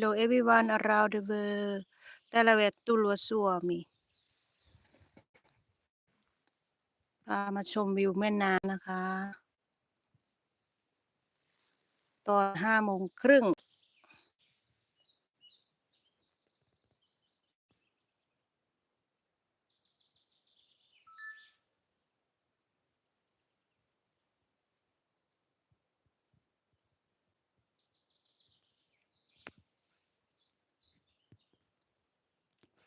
Hello everyone around the world. Televetto lo Suomi. พามาชมวิวแม่น้ำนะคะ ตอนห้าโมงครึ่ง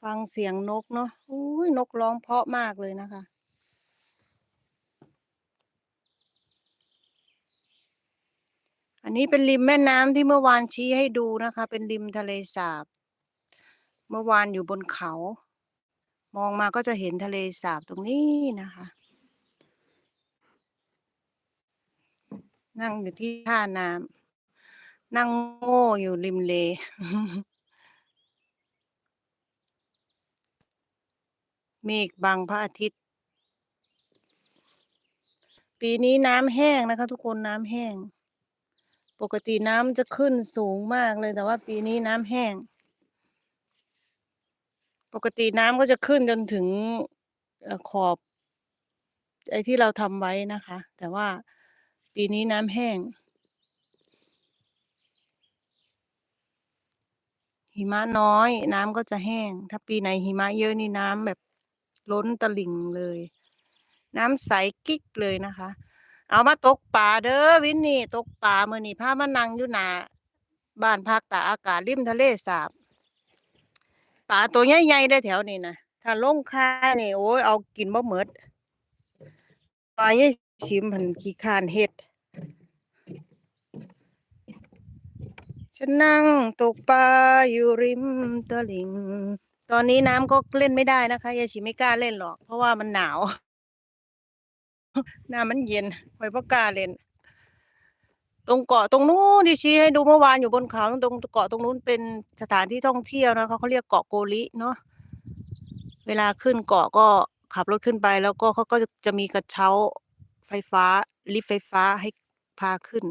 ฟังเสียงนกเนาะอุ้ยนกร้องเพราะมากเลยนะคะ อันนี้เป็นริมแม่น้ำที่เมื่อวานชี้ให้ดูนะคะ เป็นริมทะเลสาบ เมื่อวานอยู่บนเขา มองมาก็จะเห็นทะเลสาบตรงนี้นะคะ นั่งอยู่ที่ท่าน้ำนั่งโง่อยู่ริมเล เมฆบังพระอาทิตย์ ปีนี้น้ำแห้งนะคะ ทุกคนน้ำแห้ง ปกติน้ำจะขึ้นสูงมากเลยแต่ว่าปีนี้น้ำแห้ง ปกติน้ำก็จะขึ้นจนถึงขอบ ไอ้ที่เราทำไว้นะคะ แต่ว่าปีนี้น้ำแห้ง หิมะน้อยน้ำก็จะแห้ง ถ้าปีไหนหิมะเยอะนี่น้ำแบบ ล้นตลิ่งเลย น้ำใสกิ๊กเลยนะคะ เอามาตกปลาเด้อวินนี่ตกปลามือนี่ผ้ามานั่งอยู่หนาบ้านพักตาอากาศริมทะเลสาบปลาตัวใหญ่ๆได้แถวนี้นะถ้าลงค่ายนี่โอ้ยเอากินบ่เหมิดปลาใหญ่ชิมพันขี้คานเฮ็ดฉันนั่งตกปลาอยู่ริมตลิง ตอนนี้น้ำก็เล่นไม่ได้นะคะยายชิไม่กล้าเล่นหรอก เพราะว่ามันหนาว น้ำมันเย็นไว้พ่กล้าเล่น ตรงเกาะตรงนู้นที่ชี้ให้ดูเมื่อวานอยู่บนเขาตรงเกาะตรงนู้นเป็นสถานที่ท่องเที่ยวนะคะเขาเรียกเกาะโกลิเนาะเวลาขึ้นเกาะก็ขับรถขึ้นไป แล้วก็เขาก็จะมีกระเช้าไฟฟ้า ลิฟต์ไฟฟ้าให้พาขึ้น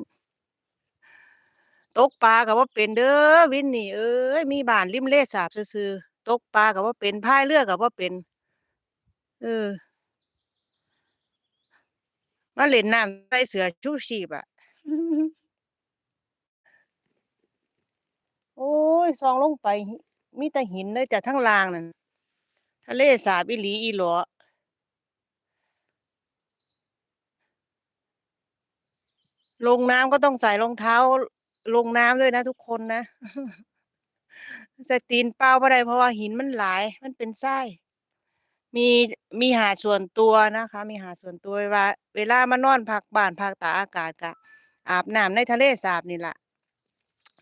ตกปลากับว่าเป็นเด้อวินนี่เอ้ยมีบ้านริมเลสาบซื่อๆ ตกปลากับว่าเป็นพายเรือกับว่าเป็น เออมาเล่นน้ำใส่เสือชูชีพอะโอ้ยซองลงไปหิมีแต่หินเลยแต่ทั้งลางนั่นทะเลสาบอีหลีอีหลอลงน้ำก็ต้องใส่รองเท้า ลงน้ำด้วยนะทุกคนนะ ใส่ตีนเปล่าบ่ได้เพราะว่าหินมันหลาย มันเป็นทรายมีมีหาดส่วนตัวนะคะ มีหาดส่วนตัววลาเวลามานอนพักบ้านพักตากอากาศก็อาบน้ำในทะเลสาบนี่แหละ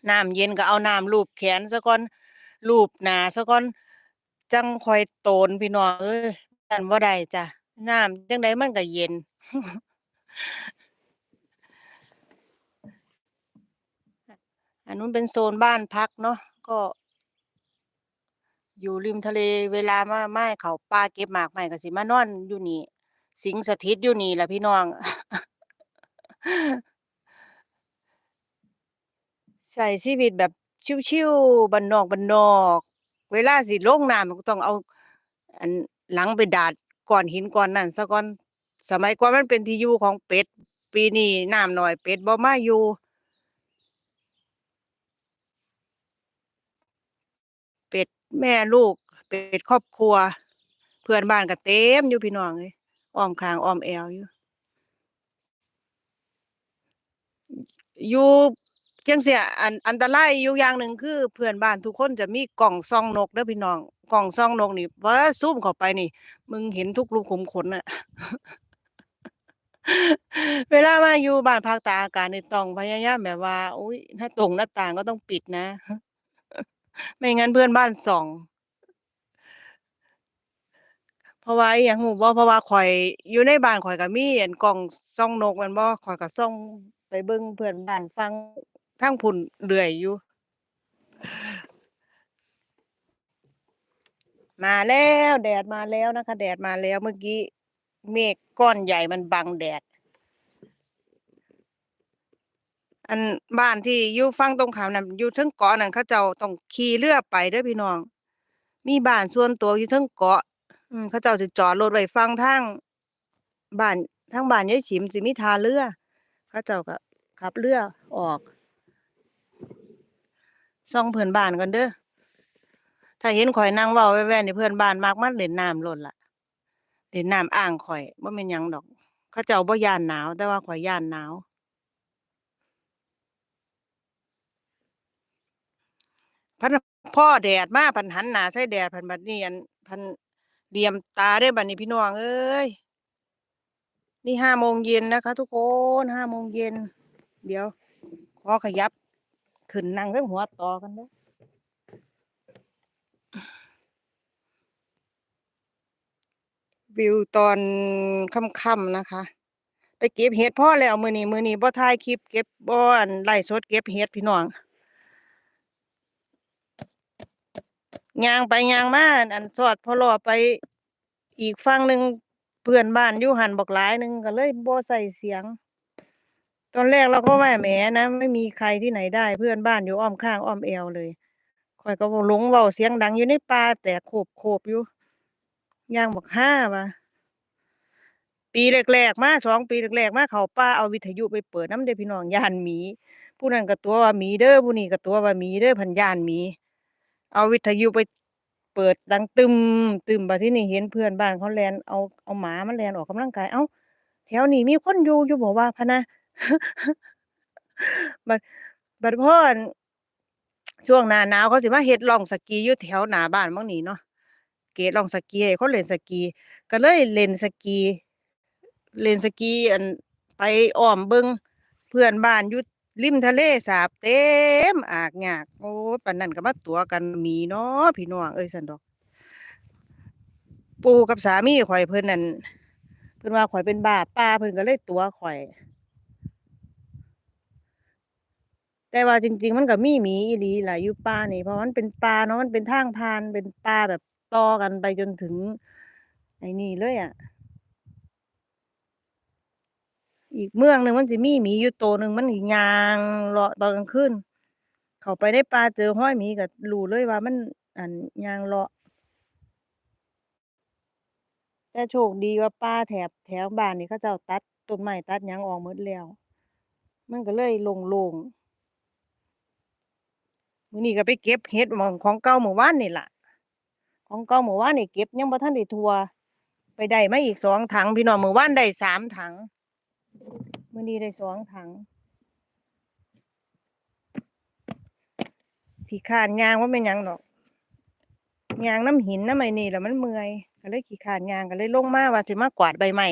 น้ำเย็นก็เอาน้ำลูบแขนซะก่อนลูบหน้าซะก่อนจังคอยโตนพี่น้องเอ้ยยันบ่ได้จ้ะน้ำจังใดมันก็เย็น อันนู้นเป็นโซนบ้านพักเนาะก็ อยู่ริมทะเลเวลามามาให้เขาป่าเก็บหมากไม้ก็สิมานอนอยู่นี่ สิงสถิตอยู่นี่ล่ะพี่น้องใช้ชีวิตแบบชิลๆบ้านนอกบ้านนอก เวลาสิลงน้ำก็ต้องเอา อันหลังไปดาดก้อนหินก้อนนั้นซะก่อน สมัยก่อนมันเป็นที่อยู่ของเป็ด ปีนี้น้ำหน้อยเป็ดบ่มาอยู่ เป็ด แม่ลูกเป็ดครอบครัว เพื่อนบ้านก็เต็มอยู่พี่น้องเอ้ยอ้อมข้างอ้อมแอวอยู่อยู่จังซี้อันอันตรายอยู่อย่างหนึ่งคือ เพื่อนบ้านทุกคนจะมีกล้องส่องนกเด้อพี่น้องกล้องส่องนกนี่เวลาซูมเข้าไปนี่ มึงเห็นทุกรูขุมขนน่ะ เวลามาอยู่บ้านพักตาอากาศนี่ต้องพยายามแบบว่าอุ๊ยหน้าตรงหน้าต่างก็ต้องปิดนะ ไม่งั้นเพื่อนบ้านส่อง เพราะว่าอิหยังรู้บ่เพราะว่าข้อยอยู่ในบ้านข้อยก็มีอันกล้องส่องนกแม่นบ่ข้อยก็ส่องไปเบิ่งเพื่อนบ้านฝั่งทางพู้นเรื่อยอยู่ มาแล้ว แดดมาแล้วนะคะ แดดมาแล้วเมื่อกี้เมฆก้อนใหญ่มันบังแดด อันบ้านที่อยู่ฝั่งตรงข้ามนั่นอยู่เทิงเกาะนั่นเขาเจ้าต้องขี่เรือไปเด้อพี่น้อง มีบ้านส่วนตัวอยู่เทิงเกาะ อืมเขาเจ้าสิจอดรถไว้ฟังทางบ้านทางบ้านยายฉิมสิมีทาเรือเขาเจ้าก็ขับเรือออกส่องเพื่อนบ้านก่อนเด้อถ้าเห็นข่อยนั่งเว้าแว่ๆนี่เพื่อนบ้านมักมาเล่นน้ำล้นล่ะเล่นน้ำอ่างข่อยบ่แม่นหยังดอก เขาเจ้าบ่ย้านหนาว แต่ว่าข่อยย้านหนาว พันพ่อแดดมาพันหันหนาใส่แดดพันบัดนี้อันพันเหลี่ยมตาได้บัดนี้พี่น้องเอ้ยนี่ห้าโมงเย็นนะคะ ทุกคนห้าโมงเย็น เดี๋ยว ขอขยับ ขึ้นนั่งเรื่องหัวต่อกันเด้อวิวตอนค่ำๆนะคะ ไปเก็บเห็ดพ่อแล้วมือนี้มือนี้บ่ถ่ายคลิปเก็บบ่อนไล่สดเก็บเห็ดพี่น้อง ยางไปยางมาอันสอดพอลอไปอีกฝั่งหนึ่งเพื่อนบ้านอยู่หันบอกหลายหนึ่งก็เลยบ่ใส่เสียง ตอนแรกเราก็ว่าแหมนะ ไม่มีใครที่ไหนได้ เพื่อนบ้านอยู่อ้อมข้างอ้อมแอวเลยข่อยก็บ่หลงเว้าเสียงดังอยู่ในป่าแต่โขบโขบอยู่ยางบอกห้าว่ะปีแรกๆมาสองปีแรกๆมาเขาป่าเอาวิทยุไปเปิดน้ำเดพี่น้องยานหมี ผู้นั้นก็ตัวว่าหมีเด้อผู้นี้ก็ตัวว่าหมีเด้อพันยานหมี เอาวิทยุไปเปิดดังตึมตึมบัดทีนี้เห็นเพื่อนบ้านเขาแล่นเอาเอาหมามันแล่นออกกำลังกาย เอ้าแถวนี้มีคนอยู่อยู่บ่ว่าพะนะบัดบัดพออั่นช่วงหน้าหนาวเขาสิมาเฮ็ดร่องสกีอยู่แถวหน้าบ้านม้องนี้เนาะเกตร่องสกีให้คนเล่นสกี ก็เลยเล่นสกี เล่นสกีอันไปอ้อมเบิ่งเพื่อนบ้านอยู่ ริมทะเลสาบเต็มอากยากโอ้ปานนั้นก็มาตัวกันมีเนาะพี่น้องเอ้ยซั้นดอก ปู่กับสามีข้อยเพิ่นนั่นเพิ่นว่าข้อยเป็นบาป่าเพิ่นก็เลยตัวข้อย แต่ว่าจริง ๆ มันก็มีหมีอีหลีล่ะอยู่ป่านี่ เพราะมันเป็นป่าเนาะมันเป็นทางผ่านเป็นป่าแบบต่อกันไปจนถึงไอ้นี่เลยอะ อีกเมืองหนึ่งมันสิมีหมีอยู่โตหนึ่งมันยางเลาะตอนกลางคืนเขาไปในป่าเจอห้อยหมีก็รู้เลยว่ามันอันยางเลาะแต่โชคดีว่าป่าแถบแถวบ้านนี่เขาเจ้าตัดต้นไม้ตัดหยังออกหมดแล้ว มันก็เลยโล่งมื้อนี้ก็ไปเก็บเห็ดหม้องของเก่าเมื่อวานนี่ล่ะ ของเก่าเมื่อวานนี่เก็บยังบ่ทันได้ทัวไปได้มาอีกสองถังพี่น้องมื้อวานได้สามถัง มื้อนี้ได้สองถังขี้คร้านยางบ่แม่ยังดอกยางน้ำหินน้ำไอ้นี่แล้วมันเมื่อยก็เลยขี้คร้านยางก็เลยลงมาว่าสิมากวาดใบไม้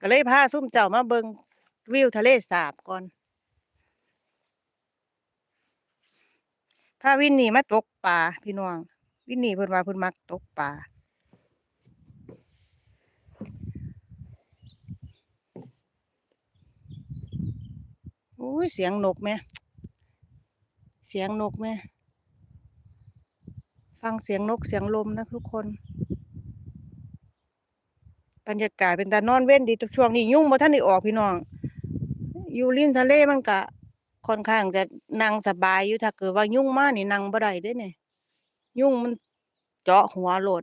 ก็เลยพาซุ่มเจ้ามาเบิงวิวทะเลสาบก่อนพาวินนี่มาตกปลาพี่น้อง วินนี่เพิ่นว่าเพิ่นมักตกปลา อ้ยเสียงนกแหมเสียงนกแหมฟังเสียงนกเสียงลมนะทุกคน บรรยากาศเป็นตานอนเว้นดีทุกช่วงนี้ยุ่งบ่ทันได้ออกพี่น้อง อยู่ริมทะเลมันก็ค่อนข้างจะนั่งสบายอยู่ถ้าเกิดว่ายุ่งมากนี่นั่งบ่ได้เดะนี่ยยุ่งมันเจาะหัวโหลด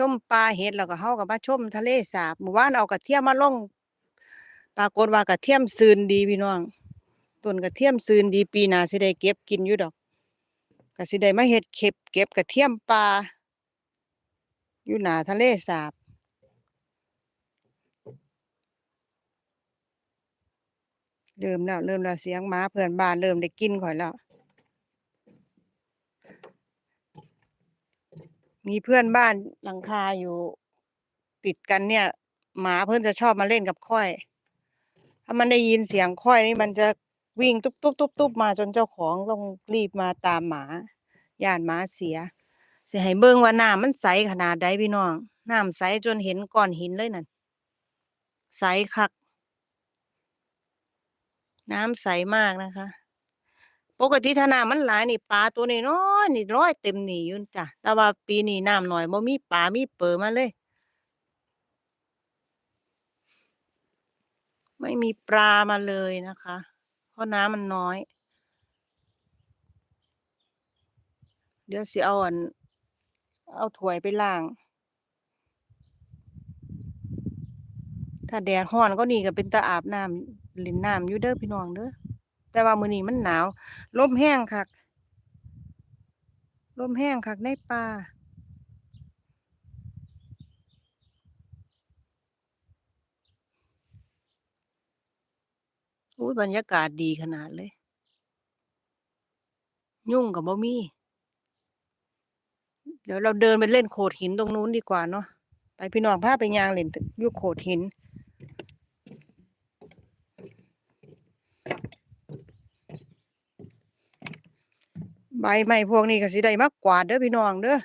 ชมปลาเห็ดแล้วก็เราก็มาชมทะเลสาบเมื่อวานเอากระเทียมมาลงปรากฏว่ากระเทียมซืนดีพี่น้องต้นกระเทียมซืนดีปีหน้าสิได้เก็บกินอยู่ดอกก็สิได้มาเฮ็ดเข็บเก็บกระเทียมป่าอยู่หน้าทะเลสาบเริ่มแล้วเริ่มแล้วเสียงหมาเพื่อนบ้านเริ่มได้กินข้อยแล้ว มีเพื่อนบ้านหลังคาอยู่ติดกันเนี่ย หมาเพิ่อนจะชอบมาเล่นกับข้อย ถ้ามันได้ยินเสียงข้อยนี่มันจะวิ่งตุ๊บๆๆๆมาจนเจ้าของต้องรีบมาตามหมาย้านหมาเสียเสิให้เบิ่งว่าน้ำมันใสขนาดใดพี่น้องน้ำใสจนเห็นก้อนหินเลยนั่นใสคัก น้ำใสมากนะคะ ปกติถ้าน้ำมันหลายนี่ปลาตัวนี้น้อยนี่ร้อยเต็มหนีอยู่จ้ะแต่ว่าปีนี้น้ำน้อยบ่มีปลามีเปอมาเลย ไม่มีปลามาเลยนะคะ เพราะน้ำมันน้อย เดี๋ยวสิเอาอันเอาถ้วยไปล้าง ถ้าแดดร้อนก็นี่ก็เป็นตาอาบน้ำล่นน้ำอยู่เด้อพี่น้องเด้อ แต่ว่ามื้อนี้มันหนาวลมแห้งคักลมแห้งคักในป่าอุ๊ยบรรยากาศดีขนาดเลย ยุ่งก็บ่มี เดี๋ยวเราเดินไปเล่นโขดหินตรงนู้นดีกว่าเนาะ ไปพี่น้องพาไปยางเล่นอยู่โขดหิน ใบไม้พวกนี้ก็สิได้มากกวาดเด้อพี่น้องเด้อ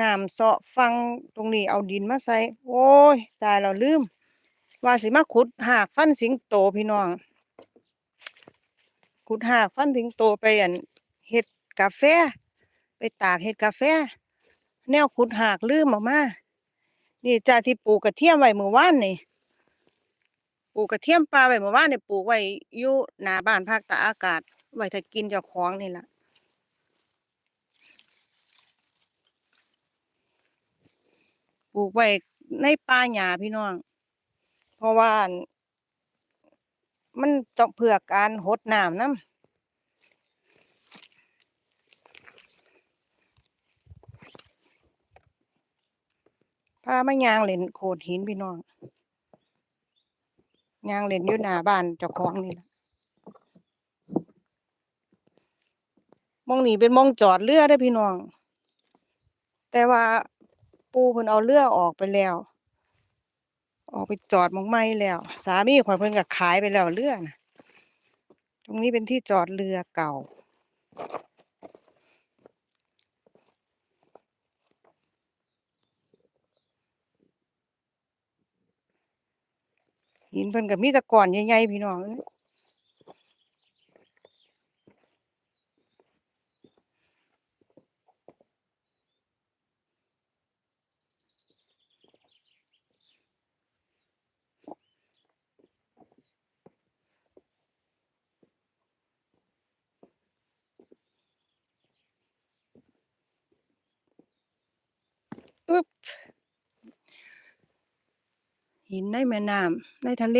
น้ำเซาะฝั่งตรงนี้เอาดินมาใส่ โอ๊ยตายแล้วลืม ว่าสิมาขุดหากฟันสิงโตพี่น้อง ขุดหากฟันสิงโตไปอั่นเฮ็ดกาแฟ ไปตากเฮ็ดกาแฟ แนวขุดหากลืมออกมา นี่จ้ะที่ปลูกกระเทียมไว้เมื่อวานนี่ ปลูกกระเทียมป่าไว้เมื่อวานนี่ปลูกไว้อยู่หน้าบ้านภาคตาอากาศ ไว้ถ้ากินเจ้าของนี่ล่ะปลูกไว้ในป่าหญ้าพี่น้อง เพราะว่ามันต้องเพื่อการรดน้ำนำพามายางเล่นโขดหินพี่น้อง ยางเล่นอยู่หน้าบ้านเจ้าของนี่ล่ะมองนี้เป็นมองจอดเรือเด้พี่น้อง แต่ว่าปูเพิ่นเอาเรือออกไปแล้ว ออกไปจอดมองใหม่แล้ว สามีขอยเพิ่นก็ขายไปแล้วเรือนะตรงนี้เป็นที่จอดเรือเก่า หินเพิ่นก็มีแตะก้อนใหญ่ๆพี่น้องเอ้ย อึ๊บ หินในแม่น้ำในทะเล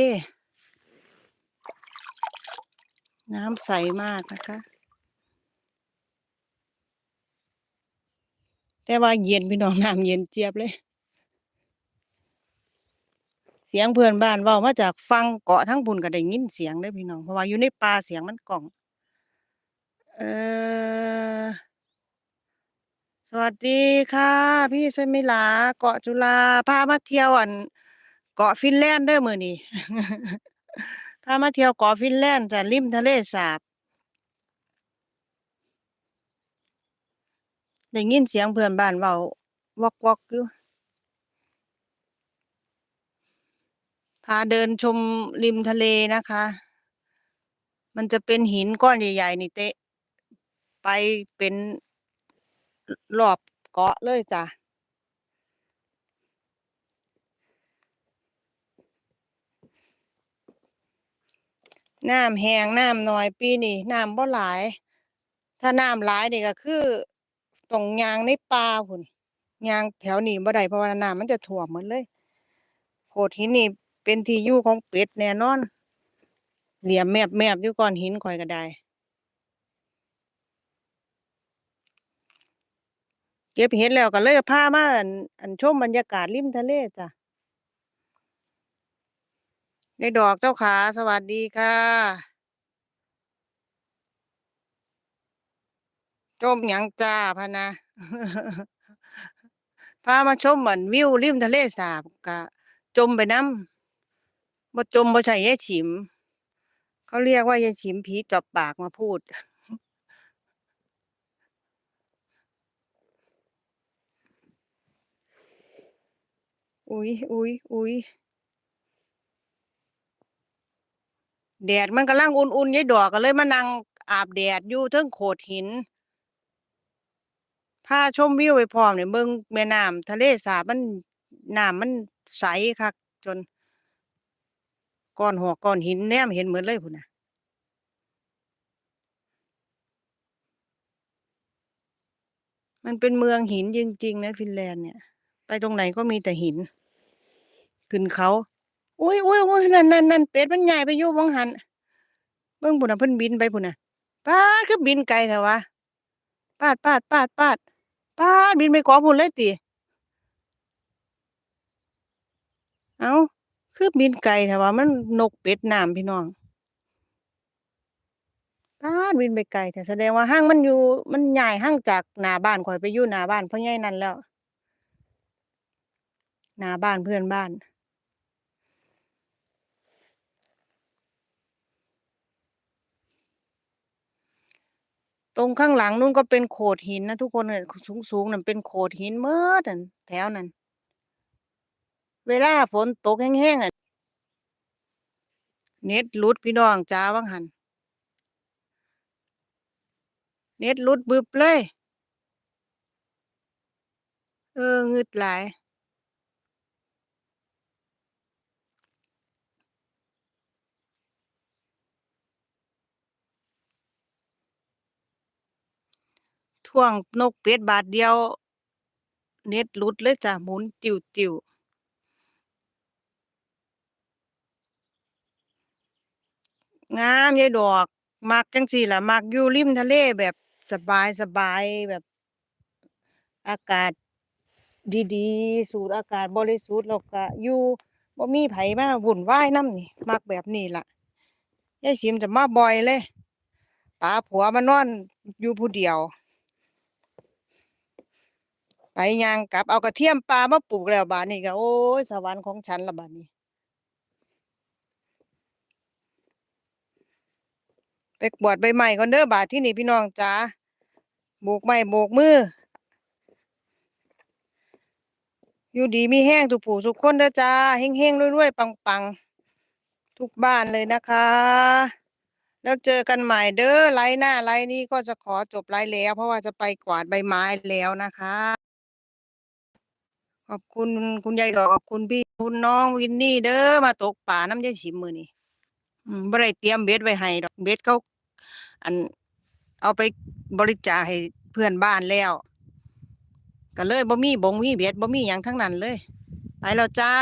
น้ำใสมากนะคะ แต่ว่าเย็นพี่น้องน้ำเย็นเจี๊ยบเลย เสียงเพื่อนบ้านว้ามาจากฝั่งเกาะทั้งพุ่นก็ได้ยินเสียงเด้พี่น้องเพราะว่าอยู่ในป่าเสียงมันก้อง เอ่อสวัสดีค่ะ พี่ชมิฬาเกาะจุฬาพามาเที่ยวอั่น เกาะฟินแลนด์เด้อมือนี้พามาเที่ยวเกาะฟินแลนด์จะริมทะเลสาบได้ยินเสียงเพื่อนบ้านเว้าวอกๆอยู่พาเดินชมริมทะเลนะคะ มันจะเป็นหินก้อนใหญ่ๆนี่เตะ ไปเป็นรอบเกาะเลยจ้ะ น้ำแห้งน้ำน้อยปีนี้น้ำบ่หลาย ถ้าน้ำหลายนี่ก็คือต้องยางในป่าพู้นยางแถวนี้บ่ได้เพราะว่าน้ำมันจะท่วมหมดเลยโขดหินนี่เป็นที่อยู่ของเป็ดแน่นอน เหลี่ยมแมบๆอยู่ก้อนหินข้อยก็ได้เก็บเห็ดแล้วก็เลยพามาอันอั่นชมบรรยากาศริมทะเลจ้ะ ยายดอกเจ้าขาสวัสดีค่ะจมหยังจ้าพะนะพามาชมอั่นวิวริมทะเลสาบก็จมไปน้ำบ่จมบ่ใช่ยายฉิม เขาเรียกว่ายายฉิมผีจาะปากมาพูดอุ๊ยๆๆ แดดมันกำลังอุ่นๆยายดอกก็เลยมานั่งอาบแดดอยู่เทิงโขดหินพาชมวิวไปพร้อมเนี่ยเบิ่งแม่น้ำทะเลสาบมันน้ำมันใสคักจนก้อนหอกก้อนหินแนมเห็นเหมือนเลยพุ่นนะมันเป็นเมืองหินจริงๆนะฟินแลนด์เนี่ย ไปตรงไหนก็มีแต่หิน ขึ้นเขา อุ้ยอุ้ยอุ้ยนั่นนั่นนั่นเป็ดมันใหญ่ไปอยู่วังหันเบิ่งพุ่นน่ะเพิ่นบินไปพุ่นน่ะป้าคือบินไกลแท้วะปาดปาดปาดปาดปาดบินไปกาะพุ่นเลยติเอาคือบินไกลแท้วะมันนกเป็ดน้ำพี่น้องปาดบินไปไกลแต่แสดงว่าห้างมันอยู่ มันย้ายห้างจากหน้าบ้านข่อยไปอยู่หน้าบ้านเพ่อใหญ่นั่นแล้วหน้าบ้านเพื่อนบ้าน ตรงข้างหลังนู่นก็เป็นโขดหินนะทุกคนเนี่ยสูงๆนั่นเป็นโขดหินเมิดนั่นแถวนั้น เวลาฝนตกแห้งๆอะเน็ตลุดพี่น้องจ้าว่างหัน เน็ตลุดบึบเลย เออ งึดหลาย ท่วงนกเป็ดบาทเดียว เน็ตหลุดเลยจ้ะหมุนติวติวงามยายดอกมักจังซี่ล่ะมักอยู่ริมทะเลแบบสบายสบายแบบอากาศดีๆ สูดอากาศบริสุทธิ์แล้วก็อยู่บ่มีไผมาวุ่นวายนำนี่มักแบบนี้ล่ะยายฉิมจะมาบ่อยเลยปาผัวมานอนอยู่ผู้เดียว ไปย่างกลับเอากระเทียมปลามาปลูกแล้วบัดนี้ก็โอ๊ยสวรรค์ของฉันละบัดนี้ ไปกวาดใบไม้ก่อนเด้อบาดที่นี่พี่น้องจ๋าโบกไม้โบกมือ อยู่ดีมีแห้งทุกผู้ทุกคนเด้อจ้าเฮงๆรวยๆปังๆ ทุกบ้านเลยนะคะ แล้วเจอกันใหม่เด้อไลฟ์หน้าไลฟ์นี้ก็จะขอจบไลฟ์แล้ว เพราะว่าจะไปกวาดใบไม้แล้วนะคะ ขอบคุณคุณยายดอกขอบคุณพี่คุณน้องวินนี่เด้อมาตกป่าน้ำยายฉิมมือนี่อืมบ่ได้เตรียมเบ็ดไว้ให้ดอกเบ็ดเขาอัน เอาไปบริจาคให้เพื่อนบ้านแล้ว ก็เลยบ่มีบงมีเบ็ดบ่มีหยังทั้งนั้นเลย ไปแล้วจ้า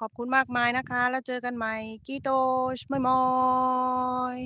ขอบคุณมากมายนะคะ แล้วเจอกันใหม่กีโตชมอยมอย